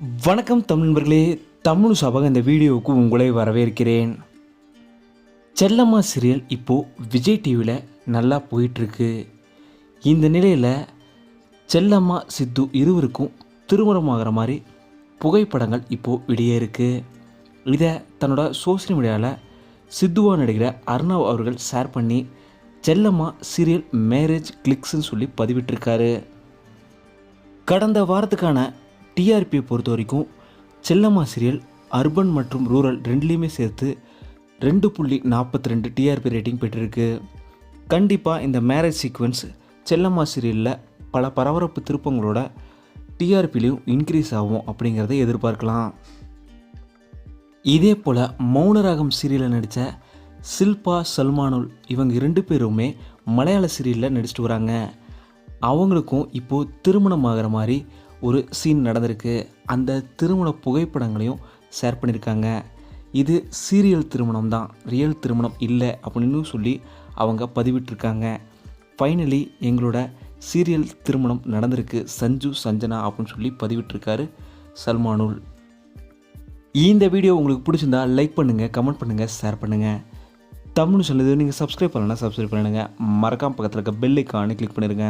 வணக்கம் தமிழ் நண்பர்களே. தமிழ் சபக இந்த வீடியோவுக்கு உங்களை வரவேற்கிறேன். செல்லம்மா சீரியல் இப்போது விஜய் டிவியில் நல்லா போயிட்டுருக்கு. இந்த நிலையில் செல்லம்மா சித்து இருவருக்கும் திருமணமாகிற மாதிரி புகைப்படங்கள் இப்போது வெளியே இருக்குது இதை தன்னோட சோஷியல் மீடியாவில் சித்துவா நடிகிற அர்ணவ் அவர்கள் ஷேர் பண்ணி செல்லம்மா சீரியல் மேரேஜ் கிளிக்ஸ்ன்னு சொல்லி பதிவிட்டிருக்காரு. கடந்த வாரத்துக்கான டிஆர்பியை பொறுத்த வரைக்கும் செல்லம்மா சீரியல் அர்பன் மற்றும் ரூரல் ரெண்டுலேயுமே சேர்த்து ரெண்டு புள்ளி நாற்பத்தி ரெண்டு டிஆர்பி ரேட்டிங் பெற்றிருக்கு. கண்டிப்பாக இந்த மேரேஜ் சீக்வன்ஸ் செல்லம்மா சீரியலில் பல பரபரப்பு திருப்பங்களோட டிஆர்பிலையும் இன்க்ரீஸ் ஆகும் அப்படிங்கிறத எதிர்பார்க்கலாம். இதே போல் மௌனராகம் சீரியலில் நடித்த சில்பா சல்மானுல் இவங்க இரண்டு பேருமே மலையாள சீரியலில் நடிச்சிட்டு வராங்க. அவங்களுக்கும் இப்போது திருமணம் ஆகிற மாதிரி ஒரு சீன் நடந்திருக்கு. அந்த திருமண புகைப்படங்களையும் ஷேர் பண்ணியிருக்காங்க. இது சீரியல் திருமணம் தான் ரியல் திருமணம் இல்லை அப்படின்னு சொல்லி அவங்க பதிவிட்டிருக்காங்க. ஃபைனலி எங்களோட சீரியல் திருமணம் நடந்திருக்கு. சஞ்சு சஞ்சனா அப்படின்னு சொல்லி பதிவிட்டிருக்காரு சல்மானுல். இந்த வீடியோ உங்களுக்கு பிடிச்சிருந்தா லைக் பண்ணுங்கள் கமெண்ட் பண்ணுங்கள் ஷேர் பண்ணுங்கள் தமிழ் சொல்லுது நீங்கள் சப்ஸ்கிரைப் பண்ணலன்னா சப்ஸ்கிரைப் பண்ணிடுங்க. மறக்காம பக்கத்தில் இருக்க பெல் ஐக்கானு கிளிக் பண்ணிடுங்க.